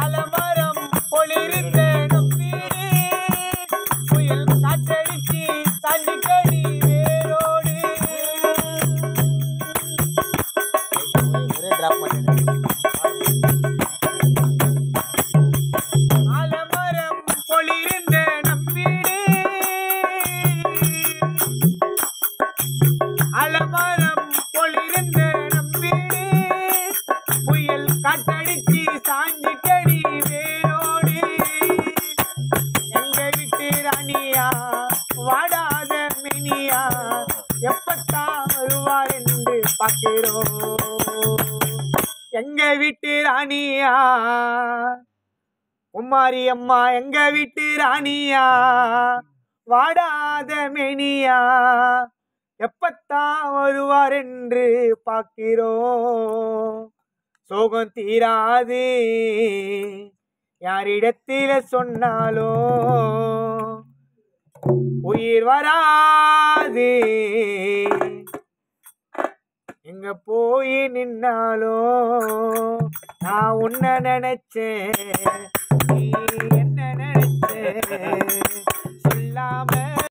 அலமரம் பொழிருந்த நம் வீடு புயல் காற்றடிச்சு தள்ளிக்கடி வேரோடு. ஆலமரம் பொழிருந்த அலமரம் புயல் காற்றடிச்சு சாஞ்சி கடி வேரோடு. எங்க வீட்டு ராணியா வாடாத மினியா எப்பத்தான் வருவார் என்று பார்க்கிறோம். எங்க வீட்டு ராணியா குமாரி அம்மா எங்க வீட்டு ராணியா வாடாத மெனியா எப்பத்தான் வருவார் என்று பார்க்கிறோம். சோகம் தீராது. யாரிடத்தில சொன்னாலோ உயிர் வராது. எங்க போய் நின்னாலோ நான் உன்னை நினைச்சேன். நீ என்ன நினைச்சேன்?